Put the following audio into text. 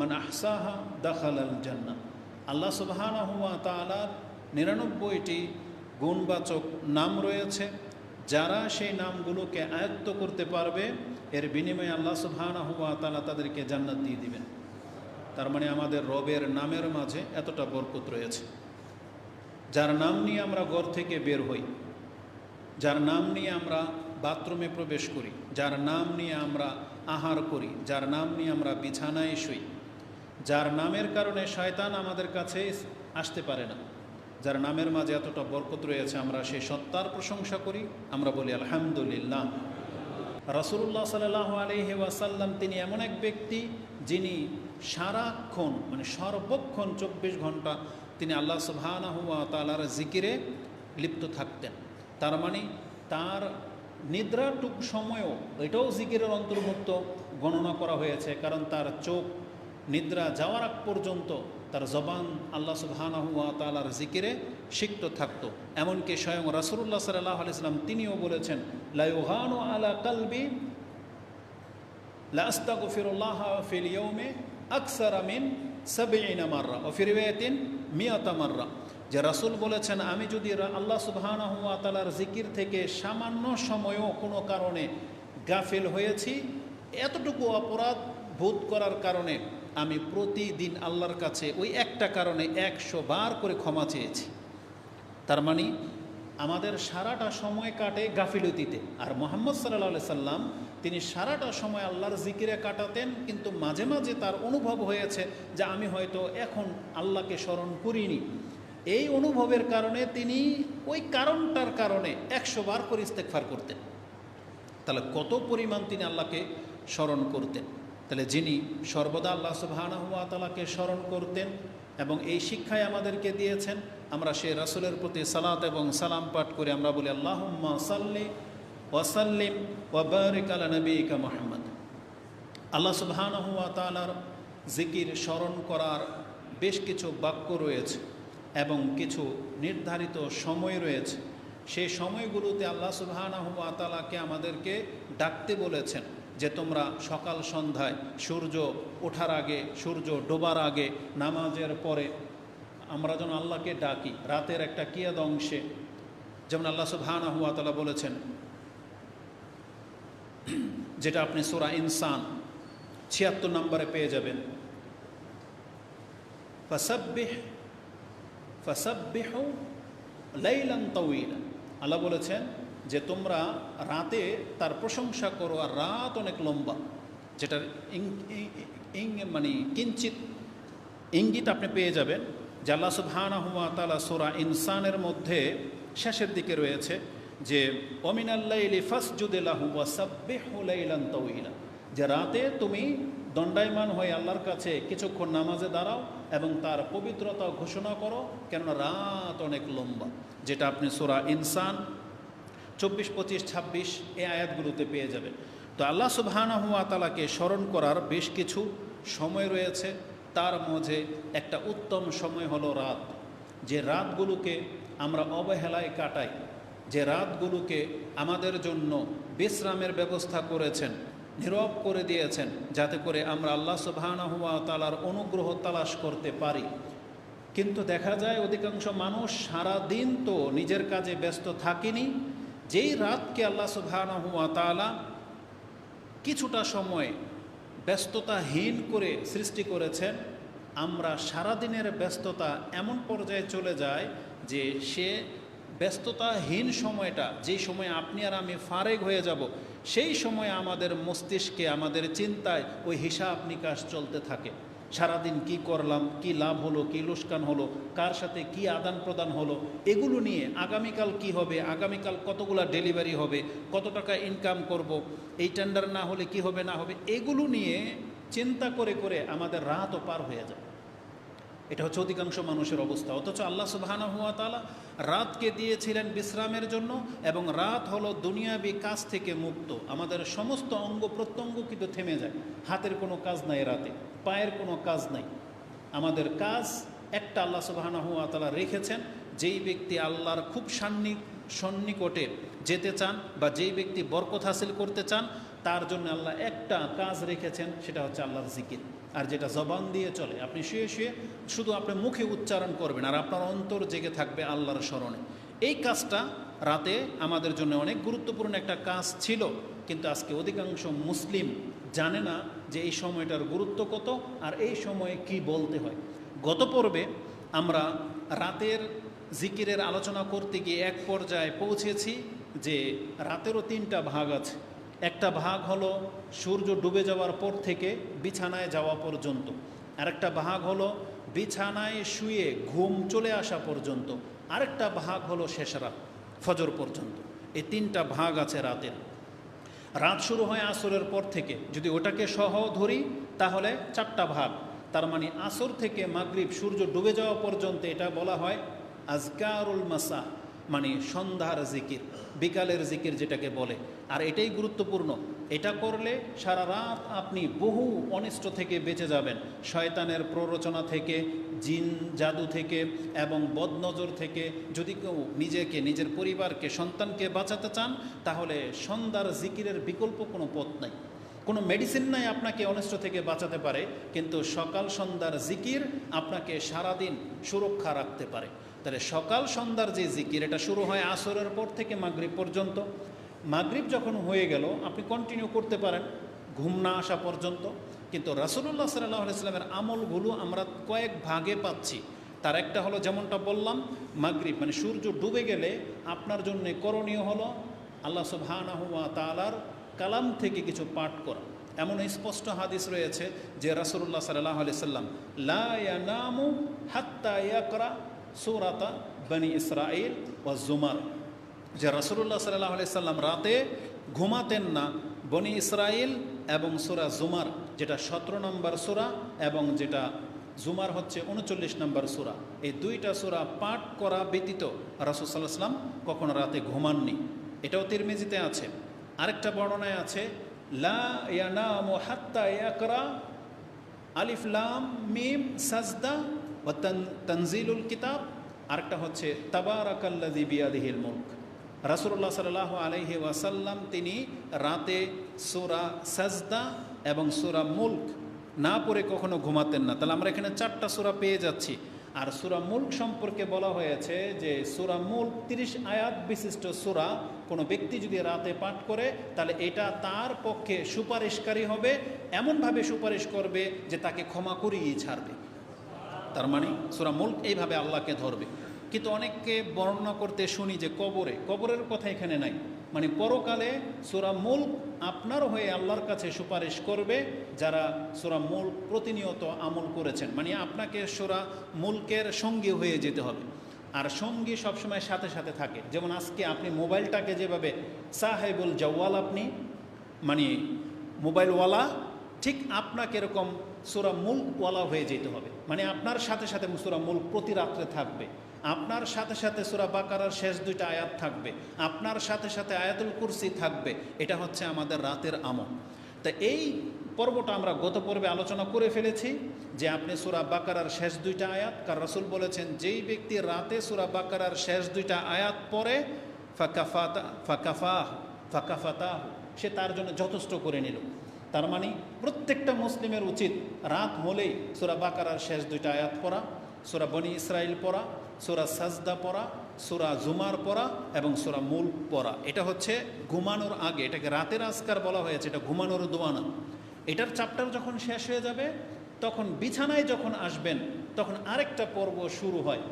মান আহসাহা দাখাল আল জান্না আল্লাহ সুবহানাহু ওয়া তাআলার নিরানব্বইটি গুণবাচক নাম রয়েছে। যারা সেই নামগুলোকে আয়ত্ত করতে পারবে, এর বিনিময়ে আল্লাহ সুবহানাহু ওয়া তাআলা তাদেরকে জান্নাত দিয়ে দিবেন। তার মানে আমাদের রবের নামের মাঝে এতটা বরকত রয়েছে। যার নাম নিয়ে আমরা ঘর থেকে বের হই, যার নাম নিয়ে আমরা বাথরুমে প্রবেশ করি, যার নাম নিয়ে আমরা আহার করি, যার নাম নিয়ে আমরা বিছানায় শুই যার নামের কারণে শয়তান আমাদের কাছে আসতে পারে না। যার নামের মাঝে এতটা বরকত রয়েছে, আমরা সেই সত্তার প্রশংসা করি, আমরা বলি, আলহামদুলিল্লাহ। রাসুল্লাহ সাল্লাহ আলহি ওয়াসাল্লাম তিনি এমন এক ব্যক্তি যিনি সারাক্ষণ মানে সর্বক্ষণ চব্বিশ ঘণ্টা তিনি আল্লাহ সুবহানাহুয়া তালার জিকিরে লিপ্ত থাকতেন। তার মানে তার নিদ্রাটুক সময়ও এটাও জিকিরের অন্তর্ভুক্ত গণনা করা হয়েছে, কারণ তার চোখ নিদ্রা যাওয়ার আগ পর্যন্ত তার জবান আল্লাহ সুবহানাহুয়া তালার জিকিরে সিক্ত থাকত। এমনকি স্বয়ং রাসুল্লাহ সাল্লাহ আলিয়াল্লাম তিনিও বলেছেন লাইহানু আলা কালবি লাস্তাগফিরুল্লাহ ফিল ইয়ৌমে আকসার আমিন সাবিনা মাররা ও ফিরওয়াতিন মিয়াতা মাররা। যে রাসুল বলেছেন, আমি যদি আল্লাহ সুবহানাহু ওয়া তাআলার জিকির থেকে সামান্য সময়ও কোনো কারণে গাফিল হয়েছি, এতটুকু অপরাধ বোধ করার কারণে আমি প্রতিদিন আল্লাহর কাছে ওই একটা কারণে একশো বার করে ক্ষমা চেয়েছি। তার মানে আমাদের সারাটা সময় কাটে গাফিলতিতে। আর মোহাম্মদ সাল্লাহ সাল্লাম, তিনি সারাটা সময় আল্লাহর জিকিরে কাটাতেন, কিন্তু মাঝে মাঝে তার অনুভব হয়েছে যে আমি হয়তো এখন আল্লাহকে স্মরণ করিনি। এই অনুভবের কারণে তিনি ওই কারণটার কারণে একশো বার করে ইস্তেকফার করতেন। তাহলে কত পরিমাণ তিনি আল্লাহকে স্মরণ করতেন? তাহলে যিনি সর্বদা আল্লাহ সুবাহানহুয়া তালাকে স্মরণ করতেন এবং এই শিক্ষায় আমাদেরকে দিয়েছেন, আমরা সেই রাসুলের প্রতি সালাত এবং সালাম পাঠ করে আমরা বলি, আল্লাহুম্মা সাল্লি ওয়াসাল্লিম ওয়াবারিক আলা নবীকা মোহাম্মদ। আল্লাহ সুবহানাহুয়া তালার জিকির, স্মরণ করার বেশ কিছু বাক্য রয়েছে এবং কিছু নির্ধারিত সময় রয়েছে। সেই সময়গুলোতে আল্লাহ সুবহানাহুয়া তালাকে আমাদেরকে ডাকতে বলেছেন। যে তোমরা সকাল সন্ধ্যায় সূর্য ওঠার আগে, সূর্য ডোবার আগে নামাজের পরে আমরা যেন আল্লাহকে ডাকি, রাতের একটা কিয়াদ অংশে। যেমন আল্লাহ সুবহানাহুয়া তালা বলেছেন, যেটা আপনি সোরা ইনসান ছিয়াত্তর নম্বরে পেয়ে যাবেন। ফসাব্বিহ ফসাব্বিহ লাইলান তাউইলা আল্লাহ বলেছেন যে তোমরা রাতে তার প্রশংসা করো আর রাত অনেক লম্বা। যেটার ইং- মানে কিঞ্চিত ইঙ্গিত আপনি পেয়ে যাবেন যে আল্লাহ সুবহানাহুয়া তালা সোরা ইনসানের মধ্যে শেষের দিকে রয়েছে যে অমিনাল্লাইলি যে রাতে তুমি দণ্ডায়মান হয়ে আল্লাহর কাছে কিছুক্ষণ নামাজে দাঁড়াও এবং তার পবিত্রতা ঘোষণা করো, কেননা রাত অনেক লম্বা। যেটা আপনি সোরা ইনসান চব্বিশ, পঁচিশ, ছাব্বিশ এই আয়াতগুলোতে পেয়ে যাবেন। তো আল্লাহ সুবহানাহুয়া তালাকে স্মরণ করার বেশ কিছু সময় রয়েছে। তার মাঝে একটা উত্তম সময় হলো রাত। যে রাতগুলোকে আমরা অবহেলায় কাটাই, যে রাতগুলোকে আমাদের জন্য বিশ্রামের ব্যবস্থা করেছেন, নীরব করে দিয়েছেন, যাতে করে আমরা আল্লাহ সুবহানাহুয়া তালার অনুগ্রহ তালাশ করতে পারি। কিন্তু দেখা যায় অধিকাংশ মানুষ সারা দিন তো নিজের কাজে ব্যস্ত থাকেনি যেই রাতকে আল্লাহ সুবহানাহুয়া তাআলা কিছুটা সময় ব্যস্ততাহীন করে সৃষ্টি করেছেন, আমরা সারাদিনের ব্যস্ততা এমন পর্যায়ে চলে যায় যে সে ব্যস্ততাহীন সময়টা, যেই সময় আপনি আর আমি ফারেক হয়ে যাব, সেই সময় আমাদের মস্তিষ্কে, আমাদের চিন্তায় ওই হিসাব নিকাশ চলতে থাকে। সারাদিন কি করলাম, কি লাভ হলো, কি লোসকান হলো, কার সাথে কি আদান প্রদান হলো, এগুলো নিয়ে আগামীকাল কি হবে, আগামীকাল কতগুলা ডেলিভারি হবে, কত টাকা ইনকাম করব, এই টেন্ডার না হলে কি হবে, না হবে, এগুলো নিয়ে চিন্তা করে করে আমাদের রাতও পার হয়ে যায়। এটা হচ্ছে অধিকাংশ মানুষের অবস্থা। অথচ আল্লাহ সুবহানা হুয়া তালা রাতকে দিয়েছিলেন বিশ্রামের জন্য এবং রাত হলো দুনিয়াবি কাজ থেকে মুক্ত। আমাদের সমস্ত অঙ্গ প্রত্যঙ্গ কিন্তু থেমে যায়। হাতের কোনো কাজ নাই রাতে। পায়ের কোনো কাজ নাই। আমাদের কাজ একটা আল্লাহ সুবহানা হুয়া তালা রেখেছেন, যেই ব্যক্তি আল্লাহর খুব সান্নি, সন্নিকটে যেতে চান বা যেই ব্যক্তি বরকত হাসিল করতে চান, তার জন্য আল্লাহ একটা কাজ রেখেছেন, সেটা হচ্ছে আল্লাহর জিকির। আর যেটা জবান দিয়ে চলে, আপনি শুয়ে শুয়ে শুধু আপনি মুখে উচ্চারণ করবেন আর আপনার অন্তর জেগে থাকবে আল্লাহর স্মরণে। এই কাজটা রাতে আমাদের জন্য অনেক গুরুত্বপূর্ণ একটা কাজ ছিল, কিন্তু আজকে অধিকাংশ মুসলিম জানে না যে এই সময়টার গুরুত্ব কত আর এই সময়ে কি বলতে হয়। গত পর্বে আমরা রাতের জিকিরের আলোচনা করতে গিয়ে এক পর্যায়ে পৌঁছেছি যে রাতেরও তিনটা ভাগ আছে। একটা ভাগ হলো সূর্য ডুবে যাওয়ার পর থেকে বিছানায় যাওয়া পর্যন্ত। আরেকটা ভাগ হলো বিছানায় শুয়ে ঘুম চলে আসা পর্যন্ত। আরেকটা ভাগ হলো শেষ রাত। ফজর পর্যন্ত। এই তিনটা ভাগ আছে রাতের। রাত শুরু হয় আসরের পর থেকে। যদি ওটাকে সহ ধরি, তাহলে চারটা ভাগ। তার মানে আসর থেকে মাগরীব সূর্য ডুবে যাওয়া পর্যন্ত এটা বলা হয় আজকারুল মাসা মানে সন্ধ্যার জিকির, বিকালের জিকির যেটাকে বলে। আর এটাই গুরুত্বপূর্ণ। এটা করলে সারা রাত আপনি বহু অনিষ্ট থেকে বেঁচে যাবেন। শয়তানের প্ররোচনা থেকে, জিন, জাদু থেকে এবং বদনজর থেকে যদি কেউ নিজেকে, নিজের পরিবারকে, সন্তানকে বাঁচাতে চান, তাহলে সন্ধ্যার জিকিরের বিকল্প কোনো পথ নাই। কোনো মেডিসিন নাই আপনাকে অনিষ্ট থেকে বাঁচাতে পারে, কিন্তু সকাল সন্ধ্যার জিকির আপনাকে সারাদিন সুরক্ষা রাখতে পারে। তাহলে সকাল সন্ধ্যার যে জিকির, এটা শুরু হয় আসরের পর থেকে মাগরিব পর্যন্ত। মাগরিব যখন হয়ে গেল, আপনি কন্টিনিউ করতে পারেন, ঘুম না আসা পর্যন্ত। কিন্তু রাসুল্লাহ সাল্লাহ ইসলামের আমলগুলো আমরা কয়েক ভাগে পাচ্ছি। তার একটা হলো যেমনটা বললাম, মাগরিব মানে সূর্য ডুবে গেলে আপনার জন্য করণীয় হলো আল্লাহ সুবহানাহুয়া তালার কালাম থেকে কিছু পাঠ করা। এমন স্পষ্ট হাদিস রয়েছে যে রাসুল্লাহ সাল্লাহ আলি সাল্লাম লামু হাত্তা ইয়াকরা সুরাতা বনি ইসরাইল ও জুমার যে রাসুল্লাহ সাল্লাহ সাল্লাম রাতে ঘুমাতেন না, বনি ইসরাইল এবং সুরা জুমার, যেটা সতেরো নম্বর সুরা এবং যেটা জুমার হচ্ছে উনচল্লিশ নম্বর সুরা, এই দুইটা সুরা পাঠ করা ব্যতীত রাসুল সাল্লাহ সাল্লাম কখনো রাতে ঘুমাননি। এটাও তিরমিজিতে আছে। আরেকটা বর্ণনায় আছে, লা হাত্তা আলিফ লাম মিম সাজদা ও তনজিলুল কিতাব। আরেকটা হচ্ছে, তাবারাকাল্লাযী বিয়াদিহিল মুলক। রাসূলুল্লাহ সাল্লাল্লাহু আলাইহি ওয়াসাল্লাম তিনি রাতে সূরা সাজদা এবং সূরা মুল্ক না পড়ে কখনো ঘুমাতেন না। তাহলে আমরা এখানে চারটা সূরা পেয়ে যাচ্ছি। আর সুরা মুল্ক সম্পর্কে বলা হয়েছে যে সুরা মুল্ক তিরিশ আয়াত বিশিষ্ট সুরা, কোনো ব্যক্তি যদি রাতে পাঠ করে, তাহলে এটা তার পক্ষে সুপারিশকারী হবে, এমনভাবে সুপারিশ করবে যে তাকে ক্ষমা করিয়েই ছাড়বে। তার মানে সুরা মুল্ক এইভাবে আল্লাহকে ধরবে। কিন্তু অনেককে বর্ণনা করতে শুনি যে কবরে, কবরের কথা এখানে নাই। মানে পরকালে সোরা মুল্ক আপনার হয়ে আল্লাহর কাছে সুপারিশ করবে যারা সোরা মুল্ক প্রতিনিয়ত আমল করেছেন। মানে আপনাকে সোরা মুল্কের সঙ্গী হয়ে যেতে হবে। আর সঙ্গী সবসময় সাথে সাথে থাকে। যেমন আজকে আপনি মোবাইলটাকে যেভাবে সাহেবুল জওয়াল আপনি মানে মোবাইলওয়ালা ঠিক আপনাকে এরকম সুরা মুল্কওয়ালা হয়ে যেতে হবে। মানে আপনার সাথে সাথে সুরা মুল্ক প্রতি রাত্রে থাকবে। আপনার সাথে সাথে সুরা বাকারার শেষ দুইটা আয়াত থাকবে। আপনার সাথে সাথে আয়াতুল কুরসি থাকবে। এটা হচ্ছে আমাদের রাতের আমল। তা এই পর্বটা আমরা গত পর্বে আলোচনা করে ফেলেছি যে আপনি সুরা বাকারার শেষ দুইটা আয়াত কার রাসুল বলেছেন, যেই ব্যক্তি রাতে সুরা বাকারার শেষ দুইটা আয়াত পরে ফাকাফাতা, ফাকাফাহ, ফাকাফাতাহ, সে তার জন্য যথেষ্ট করে নিল। তার মানে প্রত্যেকটা মুসলিমের উচিত রাত হলেই সুরা বাকারার শেষ দুইটা আয়াত পড়া, সুরা বনি ইসরাইল পড়া, সুরা সাজদা পড়া, সুরা জুমার পড়া এবং সুরা মূল পড়া। এটা হচ্ছে ঘুমানোর আগে, এটাকে রাতের আজকার বলা হয়েছে, এটা ঘুমানোর দোয়ানা এটার চাপটার যখন শেষ হয়ে যাবে, তখন বিছানায় যখন আসবেন, তখন আরেকটা পর্ব শুরু হয়।